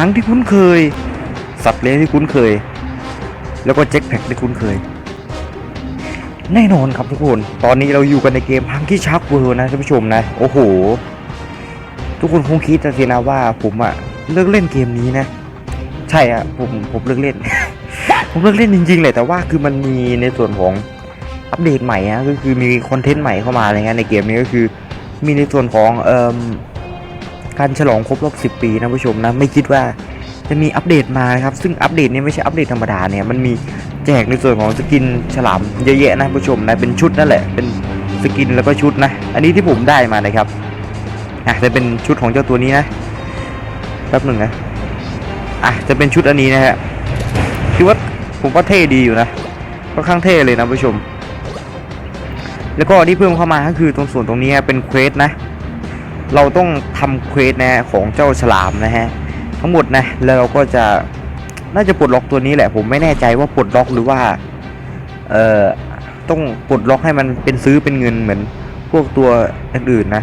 างที่คุ้นเคย สัตว์เลี้ยงที่คุ้นเคย แล้วก็เจ็คแพ็กที่คุ้นเคย แน่นอนครับทุกคน ตอนนี้เราอยู่กันในเกมพังที่ชักเวิร์นะท่านผู้ชมนะ โอ้โห ทุกคนคงคิดสินะว่าผมอะเลิกเล่นเกมนี้นะ ใช่อะผมผมเลิกเล่น ผมเลิกเล่นจริงๆเลยแต่ว่าคือมันมีในส่วนของอัปเดตใหม่อะก็คือมีคอนเทนต์ใหม่เข้ามาอะไรเงี้ยในเกมนี้ก็คือมีในส่วนของเอ่อ การฉลองครบรอบ 10 ปีนะผู้ชมนะไม่คิดว่าจะมีอัปเดตมานะครับ ซึ่งอัปเดตนี้ไม่ใช่อัปเดตธรรมดาเนี่ยมันมีแจกในส่วนของสกินฉลามเยอะแยะนะผู้ชมนะเป็นชุดนั่นแหละเป็นสกินแล้วก็ชุดนะ อันนี้ที่ผมได้มานะครับอะจะเป็นชุดของเจ้าตัวนี้นะแป๊บหนึ่งนะอะจะเป็นชุดอันนี้นะฮะคิดว่าผมว่าเท่ดีอยู่นะค่อนข้างเท่เลยนะผู้ชม แล้วก็ที่เพิ่มเข้ามาก็คือตรงส่วนตรงนี้เป็นเควสนะ เราต้องทำเควสนะฮะของเจ้าฉลามนะฮะทั้งหมดนะแล้วเราก็จะน่าจะปลดล็อกตัวนี้แหละ ผมไม่แน่ใจว่าปลดล็อกหรือว่าเอ่อต้องปลดล็อกให้มันเป็นซื้อเป็นเงินเหมือนพวกตัวอื่นๆนะ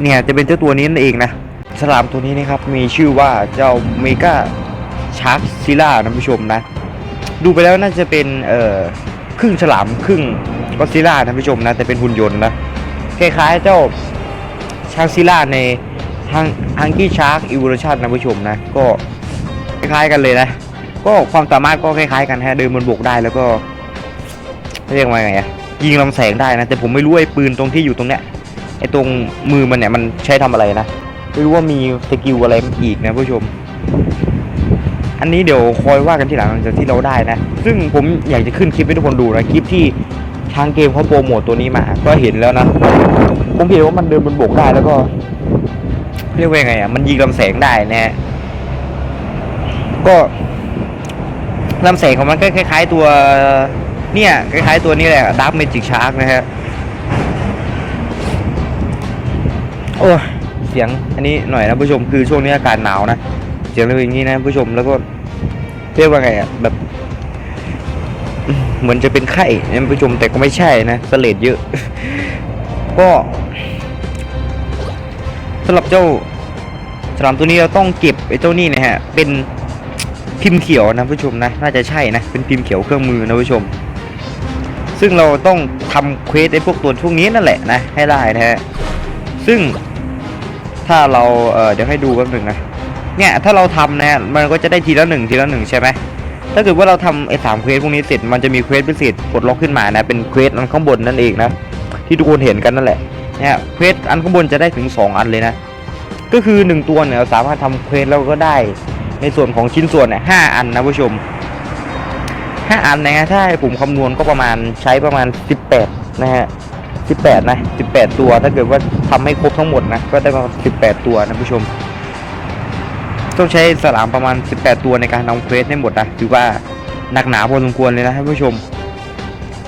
เนี่ยจะเป็นเจ้าตัวนี้นั่นเองนะฉลามตัวนี้นะครับมีชื่อว่าเจ้าเมกาชาร์กซิล่านะผู้ชมนะ ดูไปแล้วน่าจะเป็นเอ่อครึ่งฉลามครึ่งก็ซิล่านะผู้ชมนะแต่เป็นหุ่นยนต์นะคล้ายๆเจ้า ชาร์กซิล่าในฮังฮังกี้ชาร์กอีว t ชันนะผู้ชมนะ ก็คล้ายๆกันเลยนะ ก็ความสามารถก็คล้ายๆกันฮะเดินบนบกได้แล้วก็เรียกว่าไงอะยิงลำแสงได้นะ แต่ผมไม่รู้ไอ้ปืนตรงที่อยู่ตรงเนี้ยไอ้ตรงมือมันเนี่ยมันใช้ทำอะไรนะไม่รู้ว่ามีสกิลอะไรอีกนะผู้ชม อันนี้เดี๋ยวคอยว่ากันทีหลังหลังจากที่เราได้นะ ซึ่งผมอยากจะขึ้นคลิปให้ทุกคนดูนะคลิปที่ทางเกมเขาโปรโมทตัวนี้มา ก็เห็นแล้วนะ ผมเห็นว่ามันเดินบนบกได้แล้วก็เรียกว่ายังไงอะมันยิงลำแสงได้นะฮะก็ลำแสงของมันก็คล้าย ๆ ตัวเนี่ยคล้ายๆตัวนี้แหละดาร์ m เมจิกชาร์กนะฮะโอ้เสียงอันนี้หน่อยนะผู้ชมคือช่วงนี้อากาศหนาวนะเสียงเลยอย่างนี้นะผู้ชมแล้วก็เรียกว่าไงอะแบบ เหมือนจะเป็นไข้นะผู้ชมแต่ก็ไม่ใช่นะสเลดเยอะ ก็สำหรับเจ้าฉลามตัวนี้เราต้องเก็บไอ้เจ้านี่นะฮะเป็นพิมพ์เขียวนะผู้ชมนะน่าจะใช่นะเป็นพิมพ์เขียวเครื่องมือนะผู้ชม ซึ่งเราต้องทำเควสไอ้พวกตัวพวกนี้นั่นแหละนะให้ได้นะฮะซึ่งถ้าเราเออเดี๋ยวให้ดูแป๊บหนึ่งนะเนี่ยถ้าเราทำนะฮะมันก็จะได้ทีละหนึ่งทีละหนึ่งใช่ไหมถ้าเกิดว่าเราทำไอ้สามเควสพวกนี้เสร็จมันจะมีเควสพิเศษปลดล็อกขึ้นมานะเป็นเควสอันข้างบนนั่นเองนะ ที่ทุกคนเห็นกันนั่นแหละเนี่ยเควสอันข้างบนจะได้ถึง 2 อันเลยนะ ก็คือ 1 ตัวเนี่ยเราสามารถทำเควสแล้วก็ได้ในส่วนของชิ้นส่วนเนี่ยห้าอันนะผู้ชมห้าอันนะฮะถ้าให้ผมคำนวณก็ประมาณใช้ประมาณ 18 นะฮะ18นะ18 ตัวถ้าเกิดว่าทำให้ครบทั้งหมดนะก็ได้ประมาณ18 ตัวนะผู้ชม ต้องใช้สลามประมาณ 18 ตัวในการทำเควสให้หมดนะถือว่าหนักหนาพอสมควรเลยนะท่านผู้ชม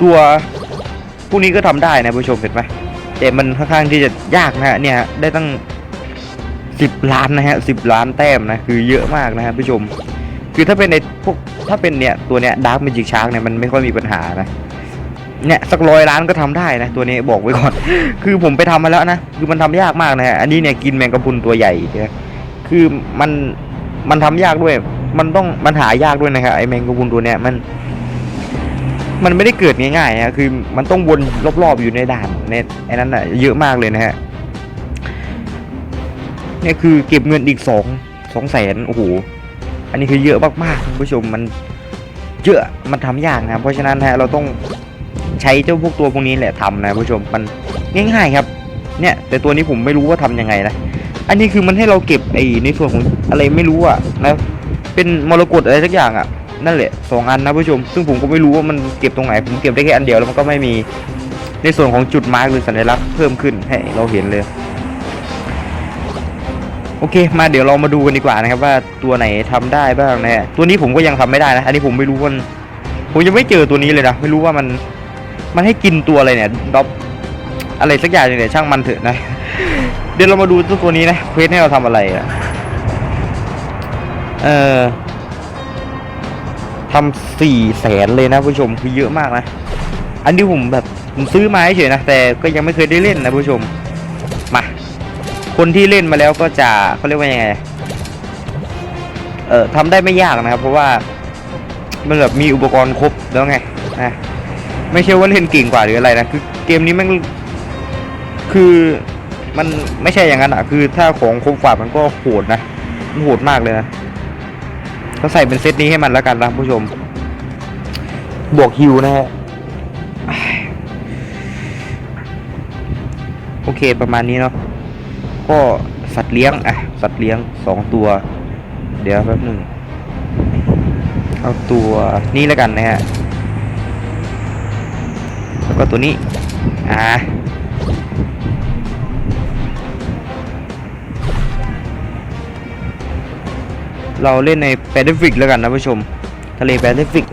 ตัว พวกนี้ก็ทำได้นะผู้ชมเห็นไหมแต่มันค่อนข้างที่จะยากนะฮะเนี่ยได้ตั้ง10ล้านนะฮะ10ล้านแต้มนะคือเยอะมากนะฮะผู้ชม คือถ้าเป็นในพวกถ้าเป็นเนี่ยตัวเนี้ยดาร์ m เมจิกชาร์กเนี่ยมันไม่ค่อยมีปัญหานะเนี่ยสักร้อยล้านก็ทำได้นะตัวนี้บอกไว้ก่อน คือผมไปทำมาแล้วนะคือมันทำยากมากนะฮะอันนี้เนี่ยกินแมงกะพรุนตัวใหญ่นะคือมันมันทำยากด้วย มันต้องมันหายากด้วยนะครับไอแมงกะพรุนตัวเนี้ยมัน มันไม่ได้เกิดง่ายๆนะคือมันต้องวนรอบๆอยู่ในด่านในไอ้นั้นอะเยอะมากเลยนะฮะเนี่ยคือเก็บเงินอีกสองสองแสนโอ้โหอันนี้คือเยอะมากๆคุณผู้ชมมันเยอะมันทำยากนะเพราะฉะนั้นฮะเราต้องใช้เจ้าพวกตัวพวกนี้แหละทำนะผู้ชมมันง่ายๆครับ เนี่ย แต่ตัวนี้ผมไม่รู้ว่าทำยังไงนะอันนี้คือมันให้เราเก็บไอ้ในส่วนของอะไรไม่รู้อะนะเป็นมรกตอะไรสักอย่างอะ นั่นแหละสองอันนะผู้ชม ซึ่งผมก็ไม่รู้ว่ามันเก็บตรงไหน ผมเก็บได้แค่อันเดียวแล้วมันก็ไม่มีในส่วนของจุดมาร์กหรือสัญลักษณ์เพิ่มขึ้นให้เราเห็นเลย โอเค มาเดี๋ยวเรามาดูกันดีกว่านะครับ ว่าตัวไหนทำได้บ้างนะฮะตัวนี้ผมก็ยังทำไม่ได้นะ อันนี้ผมไม่รู้ว่ามันผมยังไม่เจอตัวนี้เลยนะไม่รู้ว่ามันมันให้กินตัวอะไรเนี่ยด็อปอะไรสักอย่างเนี่ยช่างมันเถอะนะ เดี๋ยวเรามาดูตัวตัวนี้นะเควสให้เราทำอะไรอะเออ ทำสี่แสนเลยนะผู้ชมคือเยอะมากนะ อันนี้ผมแบบผมซื้อมาเฉยนะแต่ก็ยังไม่เคยได้เล่นนะผู้ชมมาคนที่เล่นมาแล้วก็จะเขาเรียกว่ายังไงเออทำได้ไม่ยากนะครับ เพราะว่ามันแบบมีอุปกรณ์ครบแล้วไงนะไม่ใช่ว่าเล่นเก่งกว่าหรืออะไรนะคือเกมนี้มันคือมันไม่ใช่อย่างนั้นอะคือถ้าของครบกว่ามันก็โหดนะมันโหดมากเลยนะ ก็ใส่เป็นเซตนี้ให้มันแล้วกันนะผู้ชม บวกฮิวนะฮะโอเคประมาณนี้เนาะก็สัตว์เลี้ยงอะสัตว์เลี้ยงสองตัว เดี๋ยวแป๊บหนึ่งเอาตัวนี้แล้วกันนะฮะแล้วก็ตัวนี้อ่า เราเล่นในแปซิฟิกแล้วกันนะผู้ชม ทะเลแปซิฟิก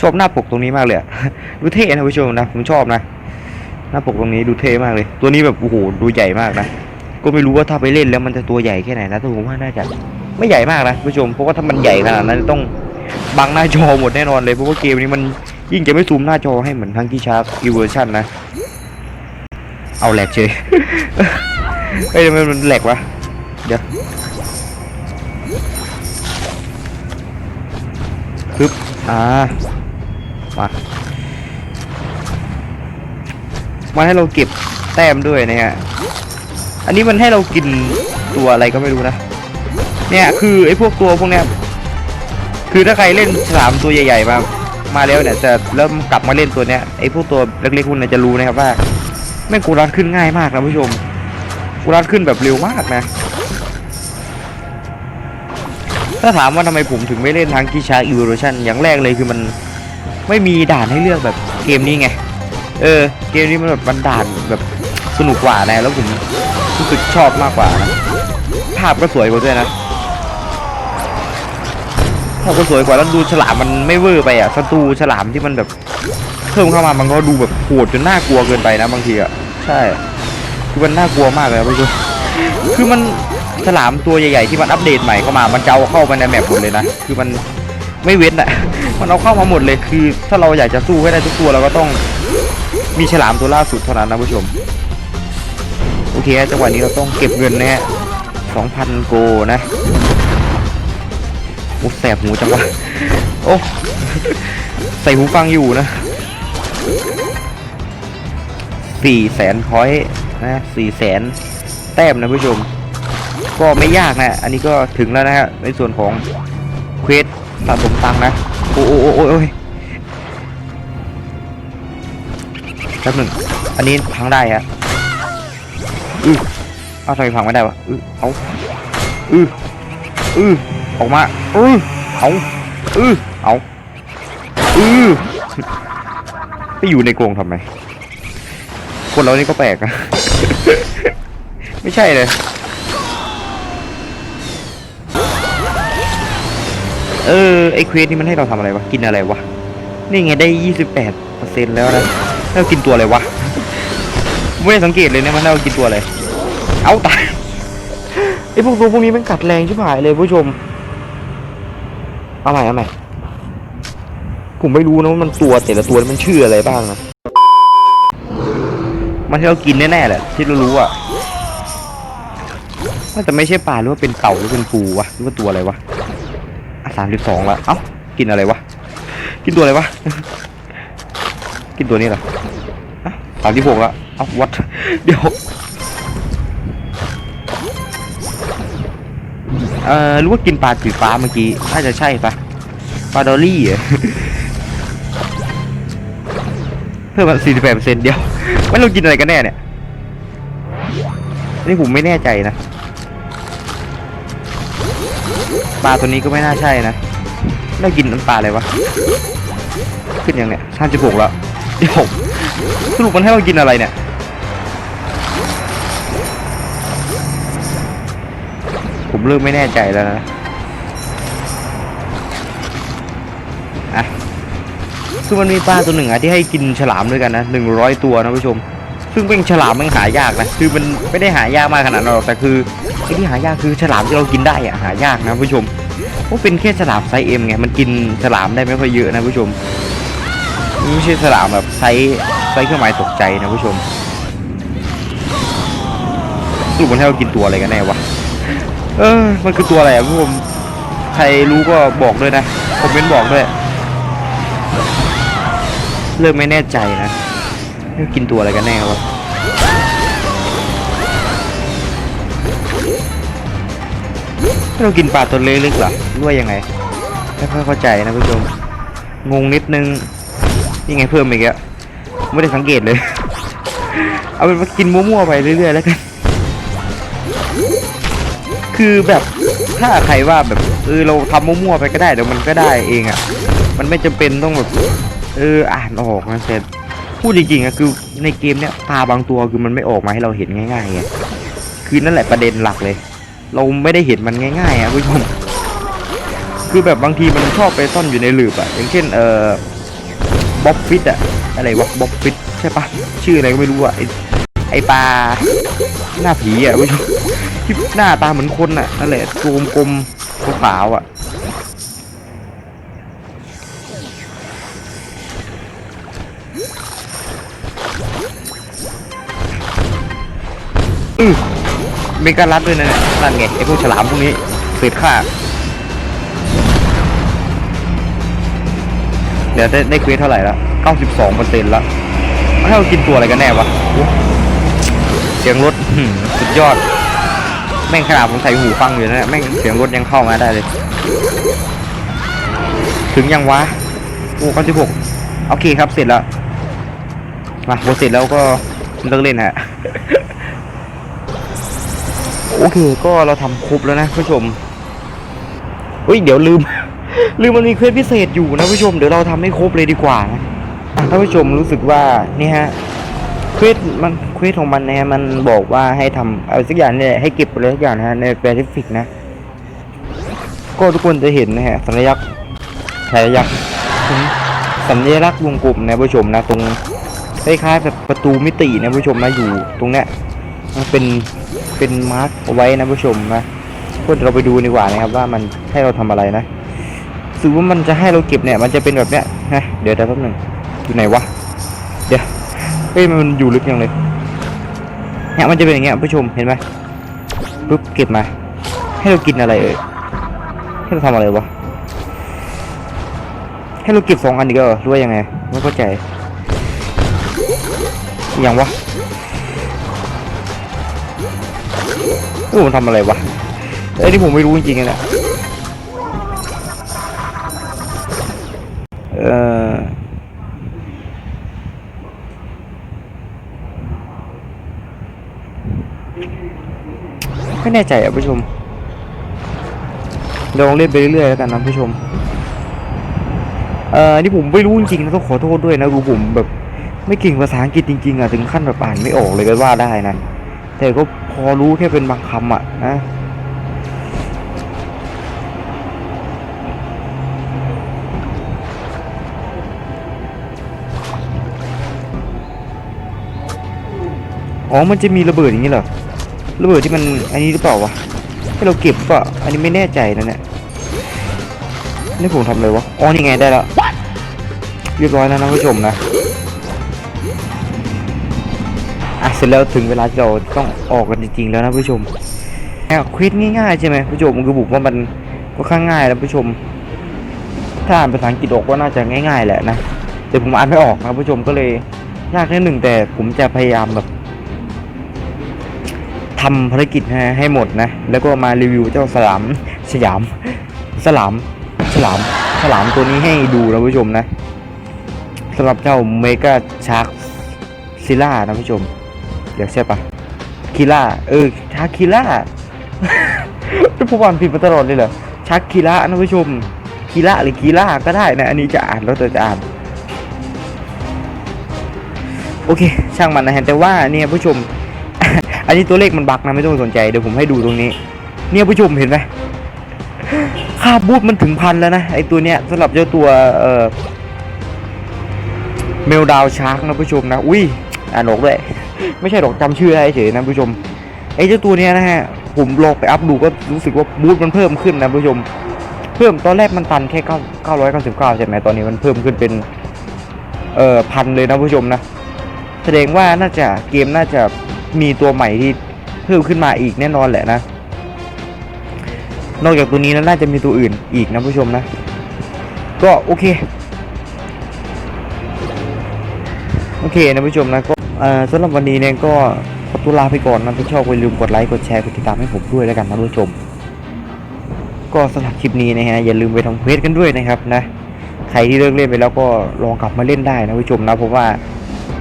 ชอบหน้าปกตรงนี้มากเลยดูเท่นะผู้ชมนะผมชอบนะ หน้าปกตรงนี้ดูเท่มากเลย ตัวนี้แบบโอ้โหดูใหญ่มากนะก็ไม่รู้ว่าถ้าไปเล่นแล้วมันจะตัวใหญ่แค่ไหนนะแต่ผมว่าน่าจะไม่ใหญ่มากนะผู้ชมเพราะว่าถ้ามันใหญ่ขนาดนั้นต้องบังหน้าจอหมดแน่นอนเลยเพราะว่าเกมนี้มันยิ่งจะไม่ซูมหน้าจอให้เหมือนทั้งที่ชาร์ปอีเวอร์ชันนะ เอาแหลกเฉยเฮ้ยทำไมมันแหลกวะ เดี๋ยวปึ๊บอ่ามามาให้เราเก็บแต้มด้วยนะฮะอันนี้มันให้เรากินตัวอะไรก็ไม่รู้นะ เนี่ยคือไอ้พวกตัวพวกเนี้ยคือถ้าใครเล่นฉลามตัวใหญ่ๆมามาแล้วเนี่ยจะเริ่มกลับมาเล่นตัวเนี้ยไอ้พวกตัวเล็กๆพวกเนี้ยจะรู้นะครับว่าแม่งกูรันขึ้นง่ายมากนะผู้ชมกูรันขึ้นแบบเร็วมากนะ ถ้าถามว่าทำไมผมถึงไม่เล่นทางกีชาร์ e v o l u t i o n อย่างแรกเลยคือมันไม่มีด่านให้เลือกแบบเกมนี้ไง เออ เกมนี้มันแบบมันด่านแบบสนุกกว่านะแล้วผมรู้สึกชอบมากกว่านะภาพก็สวยกว่าด้วยนะภาพก็สวยกว่าแล้วดูฉลามมันไม่เวอร์ไปอะศัตรูฉลามที่มันแบบเพิ่มเข้ามามันก็ดูแบบโหดจนน่ากลัวเกินไปนะบางทีอะใช่ คือมันน่ากลัวมากเลยนะพี่ผู้ชมคือมัน ฉลามตัวใหญ่ๆที่มันอัปเดตใหม่เข้ามา มันจะเอาเข้ามาในแมปหมดเลยนะ คือมันไม่เว้นอะมันเอาเข้ามาหมดเลย คือ ถ้าเราอยากจะสู้ให้ได้ทุกตัวเราก็ต้องมีฉลามตัวล่าสุดเท่านั้นนะผู้ชม โอเคจังหวะนี้เราต้องเก็บเงินนะฮะสองพันโกนะโอ้แสบหูจังวะ โอ้ ใส่หูฟังอยู่นะสี่แสนพอยต์นะสี่แสนแต้มนะผู้ชม ก็ไม่ยากนะ อันนี้ก็ถึงแล้วนะฮะในส่วนของเควสสะสมตังค์นะ โอ้โอ้โอ้โอ้ยแป๊บหนึ่งอันนี้พังได้ฮะอือเอาทำไมพังไม่ได้วะอือเอาอืออือออกมาอือเอาอือเอาอือไปอยู่ในกรงทำไมคนเรานี่ก็แปลกอะไม่ใช่เลย เออไอเควสนี่มันให้เราทำอะไรวะกินอะไรวะนี่ไงได้ยี่สิบแปดเปอร์เซ็นต์แล้วนะแล้วกินตัวอะไรวะไม่ได้สังเกตเลยเนี่ยมันให้เรากินตัวอะไรเอาตายไอพวกตัวพวกนี้มันกัดแรงชิบหายเลยผู้ชมเอาใหม่เอาใหม่ผมไม่รู้นะว่ามันตัวแต่ละตัวมันชื่ออะไรบ้างนะมันให้เรากินแน่ๆแหละที่เรารู้อะว่าจะไม่ใช่ปลาหรือว่าเป็นเต่าหรือเป็นปูวะหรือว่าตัวอะไรวะ สามสิบสองละเอ้ากินอะไรวะ กินตัวอะไรวะ กินตัวนี้เหรอสามสิบหกละเอ้าวัดเดี๋ยวเอ่อรู้ว่ากินปลาสีฟ้าเมื่อกี้น่าจะใช่ปะปลาดอลลี่เหรอเพิ่มมาสี่สิบแปดเปอร์เซ็นต์เดียวไม่รู้กินอะไรกันแน่เนี่ยนี่ผมไม่แน่ใจนะ ปลาตัวนี้ก็ไม่น่าใช่นะเรากินน้ำปลาอะไรวะ ขึ้นยังเนี่ยสามสิบหกแล้วเดี๋ยวสรุปมันให้เรากินอะไรเนี่ย ผมเริ่มไม่แน่ใจแล้วนะอะคือมันมีปลาตัวหนึ่งอะที่ให้กินฉลามด้วยกันนะหนึ่งร้อยตัวนะผู้ชม ซึ่งเป็นฉลามมันหายากนะคือมันไม่ได้หายากมากขนาดนั้นหรอกแต่คือไอ้ที่หายากคือฉลามที่เรากินได้อะหายากนะผู้ชมเพราะเป็นแค่ฉลามไซส์เอ็มไงมันกินฉลามได้ไม่ค่อยเยอะนะผู้ชมไม่ใช่ฉลามแบบไซส์ไซส์เครื่องหมายตกใจนะผู้ชมสรุปมันให้เรากินตัวอะไรกันแน่วะเออมันคือตัวอะไรอะผู้ชมใครรู้ก็บอกด้วยนะคอมเมนต์บอกด้วยเริ่มไม่แน่ใจนะ ว่ากินตัวอะไรกันแน่วะเรากินปลาตัวเล็กๆหรอหรือว่ายังไงไม่ค่อยเข้าใจนะผู้ชม งงนิดนึงนี่ไงเพิ่มอีกแล้วไม่ได้สังเกตเลย เอาเป็นว่ากินมั่วๆไปเรื่อยๆแล้วกัน คือแบบถ้าใครว่าแบบเออเราทำมั่วๆไปก็ได้เดี๋ยวมันก็ได้เองอะ่ะ มันไม่จำเป็นต้องแบบเอออ่านออกนะแต่ พูดจริงๆอะคือในเกมเนี้ยปลาบางตัวคือมันไม่ออกมาให้เราเห็นง่ายๆไงคือนั่นแหละประเด็นหลักเลย เราไม่ได้เห็นมันง่ายๆอะผู้ชมคือแบบบางทีมันชอบไปซ่อนอยู่ในหลืบอะอย่างเช่นเอ่อบ๊อบฟิตอะอะไรวะบ๊อบฟิตใช่ปะชื่ออะไรก็ไม่รู้อะไอไอปลาหน้าผีอะผู้ชมที่หน้าตาเหมือนคนอะนั่นแหละตัวกลมๆขาวๆอะ อือมีการรัดด้วยนะเนี่ยนั่นไงไอพวกฉลามพวกนี้เศษค่าเดี๋ยวได้ได้เควสเท่าไหร่ละ92เปอร์เซ็นต์ละให้เรากินตัวอะไรกันแน่วะเสียงรถสุดยอด แม่งขนาดผมใส่หูฟังอยู่นะแม่งเสียงรถยังเข้ามาได้เลย ถึงยังวะโอ้96โอเคครับเสร็จแล้วมาพอเสร็จแล้วก็เลิกเล่นฮะ อเค ก็เราทำครบแล้วนะผู้ชมเฮ้ยเดี๋ยวลืม ลืมมันมีเควสพิเศษอยู่นะผู้ชมเดี๋ยวเราทำให้ครบเลยดีกว่านะอะถ้าผู้ชมรู้สึกว่านี่ฮะเควสมันเควสของมันนะฮะมันบอกว่าให้ทำเอาสักอย่างเนี่ยให้เก็บอะไรสักอย่างนะฮะในแปซิฟิกนะ ก็ทุกคนจะเห็นนะฮะสัญลักษณ์สัญลักษณ์สัญลักษณ์วงกลมนะผู้ชมนะ ตรงคล้ายๆแบบประตูมิตินะผู้ชมนะอยู่ตรงเนี้ยมันเป็น เป็นมาร์กเอาไว้นะผู้ชมนะก็เดี๋ยวเราไปดูดีกว่านะครับว่ามันให้เราทำอะไรนะสึกว่ามันจะให้เราเก็บเนี่ย มันจะเป็นแบบเนี้ยนะเดี๋ยวเดี๋ยวแป๊บหนึงอยู่ไหนวะเดี๋ยวเฮ้ยมันอยู่ลึกยังเลยเนี่ยมันจะเป็นอย่างเงี้ยผู้ชมเห็นไหมปุ๊บเก็บมา ให้เรากินอะไรเอ่ยให้เราทำอะไรวะให้เราเก็บสองอันอีกเหรอหรือว่ายังไงไม่เข้าใจอย่างวะ โอ้มันทำอะไรวะเอ้ยนี่ผมไม่รู้จริงๆนะเออไม่แน่ใจอะผู้ชมเดี๋ยวลองเล่นไปเรื่อยๆแล้วกันนะผู้ชมเอ่อนี่ผมไม่รู้จริงๆนะต้องขอโทษด้วยนะคือผมแบบ ไม่เก่งภาษาอังกฤษจริงๆอะถึงขั้นแบบอ่านไม่ออกเลยก็ว่าได้นะแต่ก็ พอรู้แค่เป็นบางคำอะนะอ๋อ มันจะมีระเบิดอย่างนี้เหรอ ระเบิดที่มันอันนี้หรือเปล่าวะ ให้เราเก็บปะอันนี้ไม่แน่ใจนะเนี่ย นี่ผมทำเลยวะ อ๋อ นี่ไงได้แล้ว เรียบร้อยแล้วนะผู้ชมนะ อะเสร็จแล้วถึงเวลาที่เราต้องออกกันจริงๆแล้วนะผู้ชมแอบควิดง่ายๆใช่ไหมผู้ชมคือผมว่ามันก็ค่อนข้างง่ายแล้วผู้ชม ถ้าอ่านภาษาอังกฤษออกก็น่าจะง่ายๆแหละนะแต่ผมอ่านไม่ออกนะผู้ชมก็เลยยากนิดหนึ่งแต่ผมจะพยายามแบบทำภารกิจให้ให้หมดนะ แล้วก็มารีวิวเจ้าสลามสยาม สลามสลามสลามตัวนี้ให้ดูนะผู้ชมนะสำหรับเจ้าเมกาชาร์กซิล่านะผู้ชม เดี๋ยวใช่ปะคิล่าเออชาร์กคิล่าผมอ่านผิดมาตลอดเลยเหรอชาร์กคิล่านะผู้ชมคิล่าหรือคิล่าก็ได้นะอันนี้จะอ่านแล้วแต่จะอ่านโอเค ช่างมันนะฮะแต่ว่าเนี่ยผู้ชม อันนี้ตัวเลขมันบักนะไม่ต้องไปสนใจเดี๋ยวผมให้ดูตรงนี้ เนี่ยผู้ชมเห็นไหมค่าบูทมันถึงพันแล้วนะไอตัวเนี้ยสำหรับเจ้าตัวเอ่อเมลดาวชาร์กนะผู้ชมนะอุ้ยอ่านออกด้วย ไม่ใช่หรอกจำชื่อได้เฉยนะผู้ชมไอ้เจ้าตัวเนี้ยนะฮะผมลองไปอัพดูก็รู้สึกว่าบูทมันเพิ่มขึ้นนะผู้ชม เพิ่มตอนแรกมันตันแค่เก้าเก้าร้อยเก้าสิบเก้าใช่ไหมตอนนี้มันเพิ่มขึ้นเป็นเอ่อพันเลยนะผู้ชมนะแสดงว่าน่าจะเกมน่าจะมีตัวใหม่ที่เพิ่มขึ้นมาอีกแน่นอนแหละนะนอกจากตัวนี้แล้วน่าจะมีตัวอื่นอีกนะผู้ชมนะ ก็โอเค โอเคนะผู้ชมนะก็ สำหรับวันนี้เนี่ยก็ขอตัวลาไปก่อนนะถ้าชอบอย่าลืมกดไลค์กดแชร์กดติดตามให้ผมด้วยแล้วกันนะผู้ชม ก็สำหรับคลิปนี้นะฮะอย่าลืมไปทำเควสกันด้วยนะครับนะใครที่เลิกเล่นไปแล้วก็ลองกลับมาเล่นได้นะผู้ชมนะเพราะว่า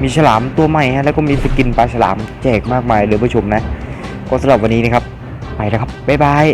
มีฉลามตัวใหม่ฮะแล้วก็มีสกินปลาฉลามแจกมากมายเลยผู้ชมนะ ก็สำหรับวันนี้นะครับไปแล้วครับบ๊ายบาย